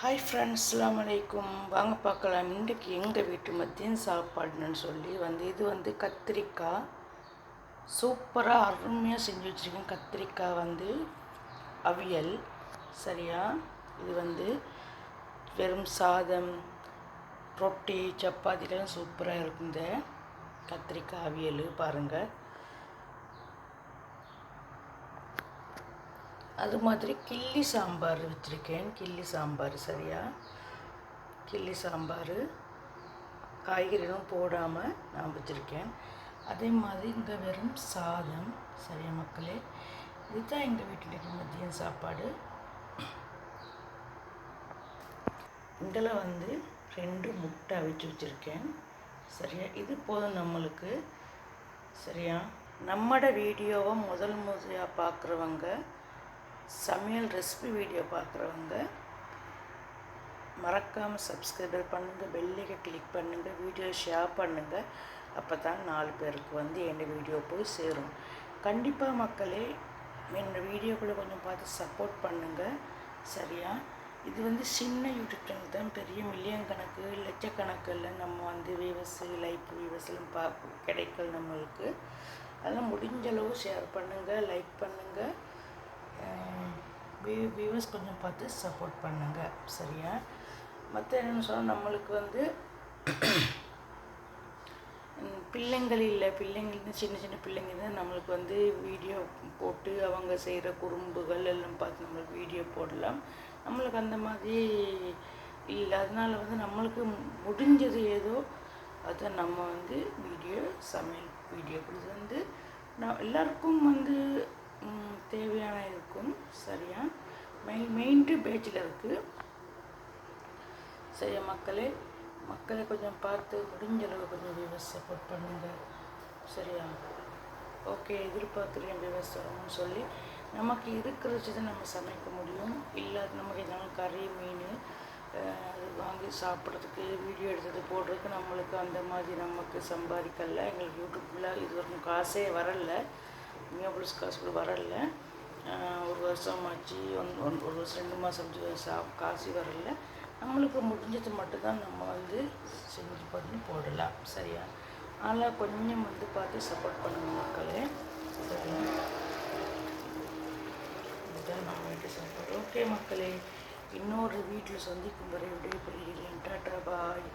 Hi friends அலாம் வலைக்கும் வாங்க பார்க்கலாம். இன்றைக்கு எங்கள் வீட்டு மத்தியம் சாப்பாடுன்னு சொல்லி வந்து இது வந்து கத்திரிக்காய். சூப்பராக அருமையாக செஞ்சு வச்சுருக்கேன். கத்திரிக்காய் வந்து அவியல். சரியா? இது வந்து வெறும் சாதம் ரொட்டி சப்பாத்திலாம் சூப்பராக இருக்கும் இந்த கத்திரிக்காய் அவியல் பாருங்கள் அது மாதிரி கிள்ளி சாம்பார் வச்சுருக்கேன். கிள்ளி சாம்பார் சரியா? கிள்ளி சாம்பார் காய்கறிகளும் போடாமல் நான் வச்சுருக்கேன். அதே மாதிரி இந்த வெறும் சாதம் சரியா மக்களே? இதுதான் எங்கள் வீட்டில் மதியம் சாப்பாடு. இதில் வந்து ரெண்டு முட்டை அவிச்சு வச்சுருக்கேன். சரியா? இது போதும் நம்மளுக்கு. சரியா? நம்மட வீடியோவை முதல் முதலாக பார்க்குறவங்க சமையல் ரெசிபி வீடியோ பார்க்குறவங்க மறக்காமல் சப்ஸ்கிரைபர் பண்ணுங்கள் பெல்லைக்கை கிளிக் பண்ணுங்கள் வீடியோ ஷேர் பண்ணுங்கள் அப்போ தான் நாலு பேருக்கு வந்து என் வீடியோ போய் சேரும். கண்டிப்பாக மக்களே என்னோடய வீடியோக்குள்ளே கொஞ்சம் பார்த்து சப்போர்ட் பண்ணுங்கள் சரியா? இது வந்து சின்ன யூடியூப் சேனல் தான். பெரிய மில்லியன் கணக்கு லட்சக்கணக்கில் நம்ம வந்து வியூவர்ஸு லைக் வியூவர்ஸ்லாம் பா கிடைக்கல நம்மளுக்கு. அதெல்லாம் முடிஞ்ச அளவு ஷேர் பண்ணுங்கள் லைக் பண்ணுங்கள் வியூவர்ஸ் கொஞ்சம் பார்த்து சப்போர்ட் பண்ணுங்கள் சரியா? மற்ற என்னென்னு சொன்னால் நம்மளுக்கு வந்து பிள்ளைங்கள் இல்லை பிள்ளைங்கள் சின்ன சின்ன பிள்ளைங்க தான் நம்மளுக்கு வந்து வீடியோ போட்டு அவங்க செய்கிற குறும்புகள் எல்லாம் பார்த்து நம்மளுக்கு வீடியோ போடலாம். நம்மளுக்கு அந்த மாதிரி இல்லை. அதனால் வந்து நம்மளுக்கு முடிஞ்சது ஏதோ அதை நம்ம வந்து வீடியோ சமையல் வீடியோ கொடுத்து வந்து நான் எல்லாருக்கும் வந்து தேவையான இருக்கும். சரியா? மெயின் மெயின்ட்டு பேச்சில் இருக்குது சரியா மக்களே? மக்களை கொஞ்சம் பார்த்து முடிஞ்ச அளவு கொஞ்சம் விவசாய சப்போர்ட் பண்ணுங்கள் சரியா? ஓகே எதிர்பார்க்குறேன் விவசாயம்னு சொல்லி. நமக்கு இருக்கிற வச்சு தான் நம்ம சமைக்க முடியும். இல்லாத நமக்கு எதாவது கறி மீன் அது வாங்கி சாப்பிட்றதுக்கு வீடியோ எடுத்தது போடுறதுக்கு நம்மளுக்கு அந்த மாதிரி நமக்கு சம்பாதிக்கல. எங்களுக்கு யூடியூப்பில் இது வரைக்கும் காசே வரல. மியாபுல்ஸ் காசு கூட வரல. ஒரு வருஷம் ஆச்சு. ஒன் ஒன் ஒரு வருஷம் ரெண்டு மாதம் சா காசு வரல. நம்மளுக்கு முடிஞ்சது மட்டும்தான் நம்ம வந்து செஞ்சு பண்ணி போடலாம். சரியா? ஆனால் கொஞ்சம் வந்து பார்த்து சப்போர்ட் பண்ணுங்க மக்களே. சரியா? இதுதான் நம்ம வீட்டு சாப்பாடு ஓகே மக்களே. இன்னொரு வீட்டில் சந்திக்கும் வரை விடைபெறுகிறேன். Tata bye.